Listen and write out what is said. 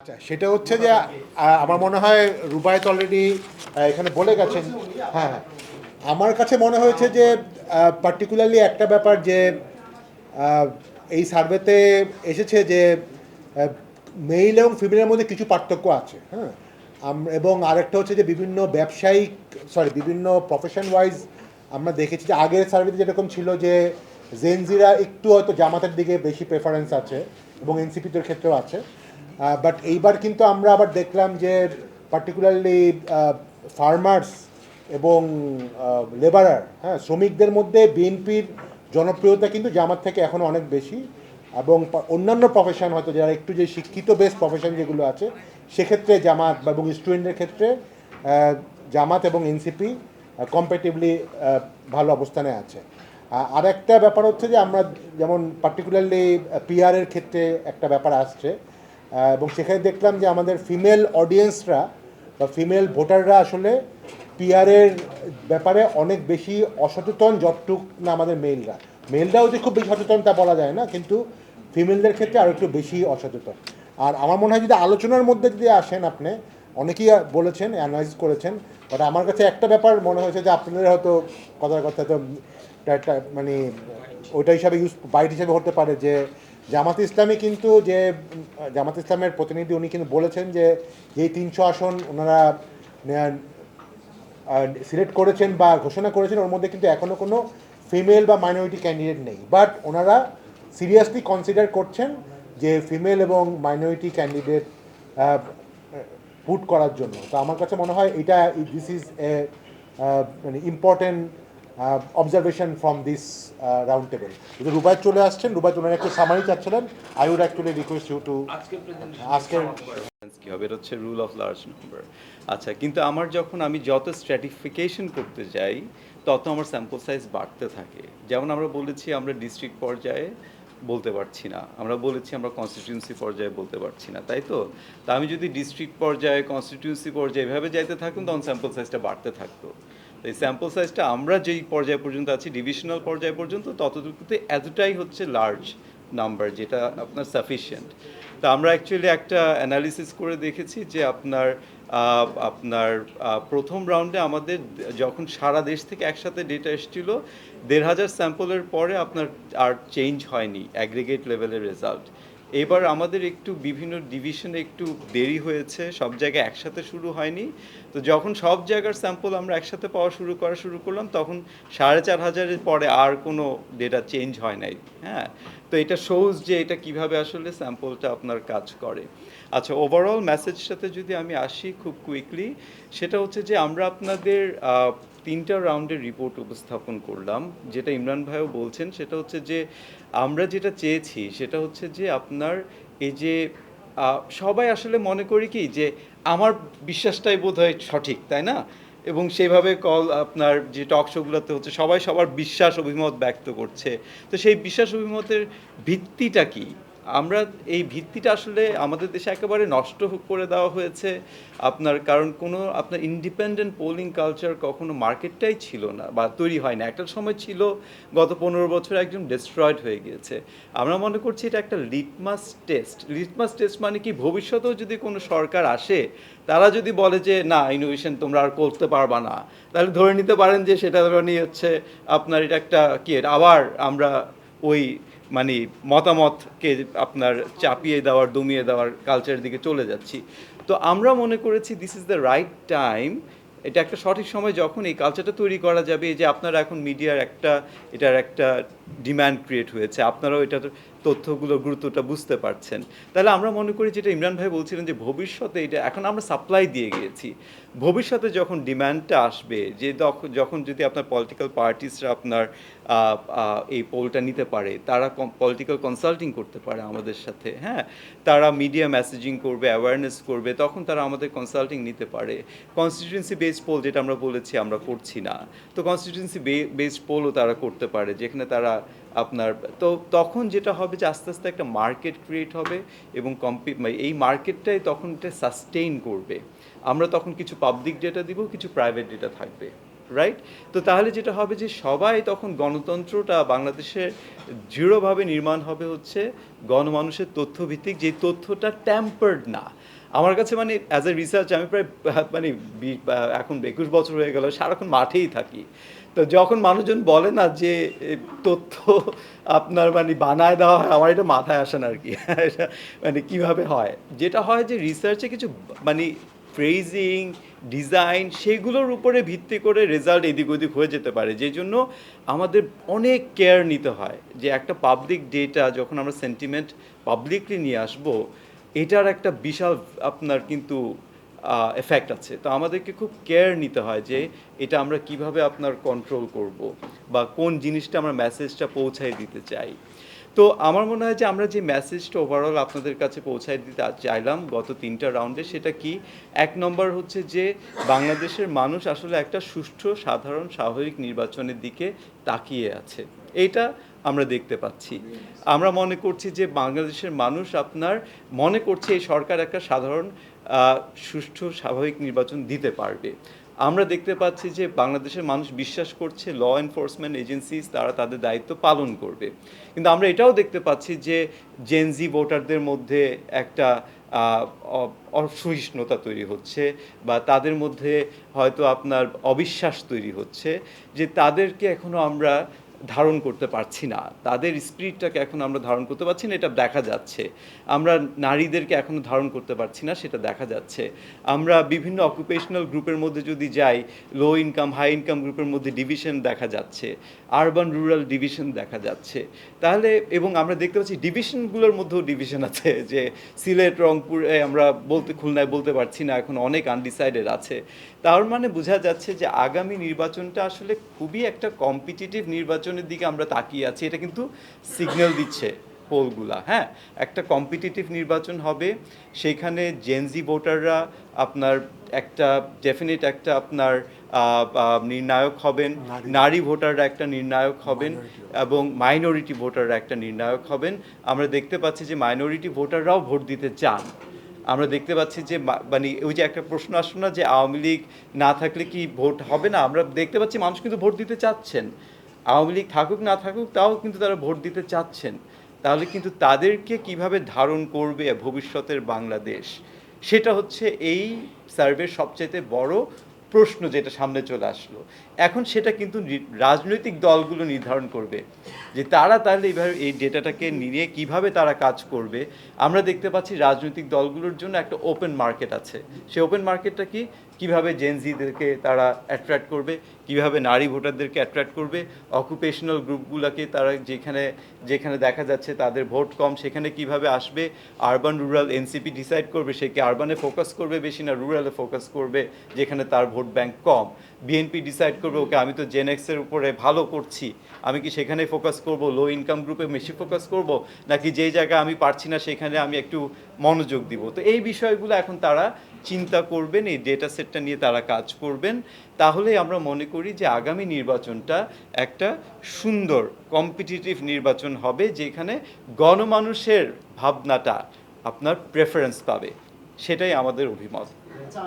আচ্ছা সেটা হচ্ছে যে আমার মনে হয় রুবায়ত অলরেডি এখানে বলে গেছেন। হ্যাঁ হ্যাঁ। আমার কাছে মনে হয়েছে যে পার্টিকুলারলি একটা ব্যাপার যে এই সার্ভেতে এসেছে যে মেইল এবং ফিমেলের মধ্যে কিছু পার্থক্য আছে হ্যাঁ। এবং আরেকটা হচ্ছে যে, বিভিন্ন ব্যবসায়িক সরি বিভিন্ন প্রফেশন ওয়াইজ আমরা দেখেছি যে, আগের সার্ভেতে যেরকম ছিল যে জেনজিরা একটু হয়তো জামাতের দিকে বেশি প্রেফারেন্স আছে এবং এনসিপিদের ক্ষেত্রেও আছে। বাট এইবার কিন্তু আমরা আবার দেখলাম যে পার্টিকুলারলি ফার্মার্স এবং লেবারার হ্যাঁ শ্রমিকদের মধ্যে বিএনপির জনপ্রিয়তা কিন্তু জামাত থেকে এখনও অনেক বেশি এবং অন্যান্য প্রফেশন হয়তো যারা একটু যে শিক্ষিত বেস প্রফেশন যেগুলো আছে, সেক্ষেত্রে জামাত এবং স্টুডেন্টের ক্ষেত্রে জামাত এবং এনসিপি কম্পারেটিভলি ভালো অবস্থানে আছে। আর একটা ব্যাপার হচ্ছে যে আমরা যেমন পার্টিকুলারলি পিআরের ক্ষেত্রে একটা ব্যাপার আসছে এবং সেখানে দেখলাম যে আমাদের ফিমেল অডিয়েন্সরা বা ফিমেল ভোটাররা আসলে পিআরের ব্যাপারে অনেক বেশি অসচেতন যতটুক না আমাদের মেলরা মেলরাও যে খুব বেশি সচেতন তা বলা যায় না, কিন্তু ফিমেলদের ক্ষেত্রে আরও একটু বেশি অসচেতন। আর আমার মনে হয় যদি আলোচনার মধ্যে যদি আসেন আপনি, অনেকেই বলেছেন অ্যানালাইজ করেছেন বাট আমার কাছে একটা ব্যাপার মনে হয়েছে যে আপনাদের হয়তো কথার কথা তো মানে ওইটা হিসাবে ইউজ বাইট হিসাবে হতে পারে যে জামাত ইসলামী কিন্তু যে, জামাত ইসলামের প্রতিনিধি উনি কিন্তু বলেছেন যে যেই তিনশো আসন ওনারা সিলেক্ট করেছেন বা ঘোষণা করেছেন, ওর মধ্যে কিন্তু এখনও কোনো ফিমেল বা মাইনরিটি ক্যান্ডিডেট নেই। বাট ওনারা সিরিয়াসলি কনসিডার করছেন যে ফিমেল এবং মাইনরিটি ক্যান্ডিডেট পুট করার জন্য। তো আমার কাছে মনে হয় এটা দিস ইজ এ মানে important observation from this round table যদি রুবায়ত চলে আসছেন রুবায়ত ওনারা একটু সামারি চাচ্ছিলেন I would actually request you to আজকের কি হবে? এটা হচ্ছে রুল অফ লার্জ নাম্বার আচ্ছা কিন্তু আমার যখন আমি যত স্ট্র্যাটিফিকেশন করতে যাই তত আমার স্যাম্পল সাইজ বাড়তে থাকে। যেমন আমরা বলেছি আমরা ডিস্ট্রিক্ট পর্যায়ে বলতে পারছি না। আমরা বলেছি আমরা কনস্টিটিউন্সি পর্যায়ে বলতে পারছি না তাই তো? তা আমি যদি ডিস্ট্রিক্ট পর্যায়ে কনস্টিটিউন্সি পর্যায়ে এভাবে যাইতে থাকুন তখন স্যাম্পল সাইজটা বাড়তে থাকতো। এই স্যাম্পল সাইজটা আমরা যেই পর্যায় পর্যন্ত আছি ডিভিশনাল পর্যায় পর্যন্ত, ততটুকুতে এতটাই হচ্ছে লার্জ নাম্বার যেটা আপনার সাফিসিয়েন্ট তো আমরা অ্যাকচুয়ালি একটা অ্যানালিসিস করে দেখেছি যে আপনার আপনার প্রথম রাউন্ডে আমাদের যখন সারা দেশ থেকে একসাথে ডেটা এসেছিল, দেড় হাজার স্যাম্পলের পরে আপনার আর চেঞ্জ হয়নি অ্যাগ্রিগেট লেভেলের রেজাল্ট এবার আমাদের একটু বিভিন্ন ডিভিশনে একটু দেরি হয়েছে, সব জায়গায় একসাথে শুরু হয়নি। তো যখন সব জায়গার স্যাম্পল আমরা একসাথে পাওয়া শুরু করা শুরু করলাম, তখন সাড়ে চার হাজারের পরে আর কোনো ডেটা চেঞ্জ হয় নাই। হ্যাঁ? তো এটা শোজ যে এটা কীভাবে আসলে স্যাম্পলটা আপনার কাজ করে। আচ্ছা ওভারঅল মেসেজটাতে যদি আমি আসি খুব কুইকলি সেটা হচ্ছে যে আমরা আপনাদের তিনটা রাউন্ডের রিপোর্ট উপস্থাপন করলাম। যেটা ইমরান ভাইও বলছেন, সেটা হচ্ছে যে, আমরা যেটা চেয়েছি, সেটা হচ্ছে যে, আপনার এই যে সবাই আসলে মনে করি কি যে, আমার বিশ্বাসটাই বোধ হয় সঠিক, তাই না? এবং সেইভাবে কল, আপনার যে টক শোগুলোতে হচ্ছে, সবাই সবার বিশ্বাস, অভিমত ব্যক্ত করছে। তো সেই বিশ্বাস, অভিমতের ভিত্তিটা কি? আমরা এই ভিত্তিটা আসলে আমাদের দেশে একেবারে নষ্ট করে দেওয়া হয়েছে। আপনার কারণ কোনো, আপনার ইন্ডিপেন্ডেন্ট পোলিং কালচার কখনো মার্কেটটাই ছিল না বা তৈরি হয় না একটা সময় ছিল, গত পনেরো বছর একদম ডিস্ট্রয়েড হয়ে গিয়েছে। আমরা মনে করছি এটা একটা লিটমাস টেস্ট লিটমাস টেস্ট মানে কি? ভবিষ্যতেও যদি কোনো সরকার আসে, তারা যদি বলে যে, না ইনোভেশন তোমরা আর করতে পারবা না। তাহলে ধরে নিতে পারেন যে, সেটা মানে হচ্ছে আপনার এটা একটা কি আবার আমরা ওই মানে মতামতকে আপনার চাপিয়ে দেওয়ার, দমিয়ে দেওয়ার কালচারের দিকে চলে যাচ্ছি। তো আমরা মনে করেছি this is the right time এটা একটা সঠিক সময় যখন এই কালচারটা তৈরি করা যাবে যে আপনারা এখন মিডিয়ার একটা, এটার একটা ডিমান্ড ক্রিয়েট হয়েছে, আপনারাও এটার তথ্যগুলো, গুরুত্বটা বুঝতে পারছেন। তাহলে আমরা মনে করি যেটা ইমরান ভাই বলছিলেন যে ভবিষ্যতে এটা, এখন আমরা সাপ্লাই দিয়ে গিয়েছি। ভবিষ্যতে যখন ডিম্যান্ডটা আসবে, যে যখন যদি আপনার পলিটিক্যাল পার্টিসরা আপনার এই পোলটা নিতে পারে। তারা পলিটিক্যাল কনসাল্টিং করতে পারে আমাদের সাথে হ্যাঁ? তারা মিডিয়া মেসেজিং করবে অ্যাওয়ারনেস করবে, তখন তারা আমাদের কনসাল্টিং নিতে পারে। কনস্টিটিউয়েন্সি বেসড পোল যেটা আমরা বলেছি, আমরা করছি না। তো কনস্টিটিউয়েন্সি বেসড পোলও তারা করতে পারে, যেখানে তারা আপনার, তো তখন যেটা হবে যে আস্তে আস্তে একটা মার্কেট ক্রিয়েট হবে এবং কম্পি মানে এই মার্কেটটাই তখন এটা সাস্টেইন করবে। আমরা তখন কিছু পাবলিক ডেটা দিব, কিছু প্রাইভেট ডেটা থাকবে। রাইট তো তাহলে যেটা হবে যে সবাই তখন গণতন্ত্রটা বাংলাদেশে দৃঢ়ভাবে নির্মাণ হবে হচ্ছে গণমানুষের তথ্যভিত্তিক, যে তথ্যটা ট্যাম্পার্ড না। আমার কাছে মানে অ্যাজ এ রিসার্চ আমি প্রায় মানে এখন একুশ বছর হয়ে গেল, সারাক্ষণ মাঠেই থাকি। তো যখন মানুষজন বলে না যে তথ্য আপনার মানে বানায় দেওয়া হয়, আমার এটা মাথায় আসে না আর কি। মানে কীভাবে হয়? যেটা হয় যে রিসার্চে কিছু মানে ফ্রেজিং ডিজাইন সেগুলোর উপরে ভিত্তি করে রেজাল্ট এদিক ওদিক হয়ে যেতে পারে, যে জন্য আমাদের অনেক কেয়ার নিতে হয়। যে একটা পাবলিক ডেটা যখন আমরা সেন্টিমেন্ট পাবলিকলি নিয়ে আসব, এটার একটা বিশাল আপনার কিন্তু এফেক্ট আছে। তো আমাদেরকে খুব কেয়ার নিতে হয় যে এটা আমরা কীভাবে আপনার কন্ট্রোল করব বা কোন জিনিসটা আমরা মেসেজটা পৌঁছায় দিতে চাই। তো আমার মনে হয় যে আমরা যে মেসেজটা ওভারঅল আপনাদের কাছে পৌঁছায় দিতে চাইলাম গত তিনটা রাউন্ডে সেটা কি? এক নম্বর হচ্ছে যে বাংলাদেশের মানুষ আসলে একটা সুষ্ঠু, সাধারণ, স্বাভাবিক নির্বাচনের দিকে তাকিয়ে আছে। এইটা আমরা দেখতে পাচ্ছি। আমরা মনে করছি যে বাংলাদেশের মানুষ আপনার মনে করছে এই সরকার একটা সাধারণ সুষ্ঠু, স্বাভাবিক নির্বাচন দিতে পারবে। আমরা দেখতে পাচ্ছি যে বাংলাদেশের মানুষ বিশ্বাস করছে ল এনফোর্সমেন্ট এজেন্সিস তারা তাদের দায়িত্ব পালন করবে। কিন্তু আমরা এটাও দেখতে পাচ্ছি যে জেনজি ভোটারদের মধ্যে একটা অসহিষ্ণুতা তৈরি হচ্ছে বা তাদের মধ্যে হয়তো আপনার অবিশ্বাস তৈরি হচ্ছে যে তাদেরকে এখনও আমরা ধারণ করতে পারছি না। তাদের স্পিরিটটাকে এখন আমরা ধারণ করতে পারছি না, এটা দেখা যাচ্ছে। আমরা নারীদেরকে এখনও ধারণ করতে পারছি না, সেটা দেখা যাচ্ছে। আমরা বিভিন্ন অকুপেশনাল গ্রুপের মধ্যে যদি যাই লো ইনকাম হাই ইনকাম গ্রুপের মধ্যে ডিভিশন দেখা যাচ্ছে আরবান রুরাল ডিভিশন দেখা যাচ্ছে। তাহলে, এবং আমরা দেখতে পাচ্ছি ডিভিশনগুলোর মধ্যেও ডিভিশন আছে, যে সিলেট, রংপুরে আমরা বলতে, খুলনায় বলতে পারছি না, এখন অনেক আনডিসাইডেড আছে। তার মানে বোঝা যাচ্ছে যে আগামী নির্বাচনটা আসলে খুবই একটা কম্পিটিটিভ নির্বাচনের দিকে আমরা তাকিয়ে আছি এটা কিন্তু সিগন্যাল দিচ্ছে পোলগুলা হ্যাঁ? একটা কম্পিটিটিভ নির্বাচন হবে সেখানে জেনজি ভোটাররা আপনার একটা ডেফিনেট একটা আপনার নির্ণায়ক হবেন নারী ভোটাররা একটা নির্ণায়ক হবেন এবং মাইনরিটি ভোটাররা একটা নির্ণায়ক হবেন। আমরা দেখতে পাচ্ছি যে মাইনরিটি ভোটাররাও ভোট দিতে চান। আমরা দেখতে পাচ্ছি যে মানে ওই যে একটা প্রশ্ন আসলো না যে আওয়ামী লীগ না থাকলে কি ভোট হবে না? আমরা দেখতে পাচ্ছি মানুষ কিন্তু ভোট দিতে চাচ্ছেন। আওয়ামী লীগ থাকুক, না থাকুক, তাও কিন্তু তারা ভোট দিতে চাচ্ছেন। তাহলে কিন্তু তাদেরকে কীভাবে ধারণ করবে ভবিষ্যতের বাংলাদেশ? সেটা হচ্ছে এই সার্ভের সবচেয়ে বড় প্রশ্ন যেটা সামনে চলে আসলো। এখন সেটা কিন্তু রাজনৈতিক দলগুলো নির্ধারণ করবে। যে তারা তাহলে এইভাবে এই ডেটাটাকে নিয়ে কীভাবে তারা কাজ করবে? আমরা দেখতে পাচ্ছি রাজনৈতিক দলগুলোর জন্য একটা ওপেন মার্কেট আছে। সেই ওপেন মার্কেটটা কি? কীভাবে জেনজিদেরকে তারা অ্যাট্রাক্ট করবে? কীভাবে নারী ভোটারদেরকে অ্যাট্রাক্ট করবে অকুপেশনাল গ্রুপগুলোকে তারা যেখানে যেখানে দেখা যাচ্ছে তাদের ভোট কম, সেখানে কীভাবে আসবে আরবান রুরাল এনসিপি ডিসাইড করবে, সে কি আরবানে ফোকাস করবে বেশি না রুরালে ফোকাস করবে, যেখানে তার ভোট ব্যাংক কম? বিএনপি ডিসাইড করবে, ওকে, আমি তো জেনেক্সের উপরে ভালো করছি, আমি কি সেখানে ফোকাস করব লো ইনকাম গ্রুপে বেশি ফোকাস করব, নাকি যেই জায়গায় আমি পারছি না সেখানে আমি একটু মনোযোগ দিব? তো এই বিষয়গুলো এখন তারা চিন্তা করবেন, এই ডেটা সেটটা নিয়ে তারা কাজ করবেন। তাহলে আমরা মনে করি যে আগামী নির্বাচনটা একটা সুন্দর কম্পিটিটিভ নির্বাচন হবে, যেখানে গণমানুষের ভাবনাটা আপনার প্রেফারেন্স পাবে। সেটাই আমাদের অভিমত। আচ্ছা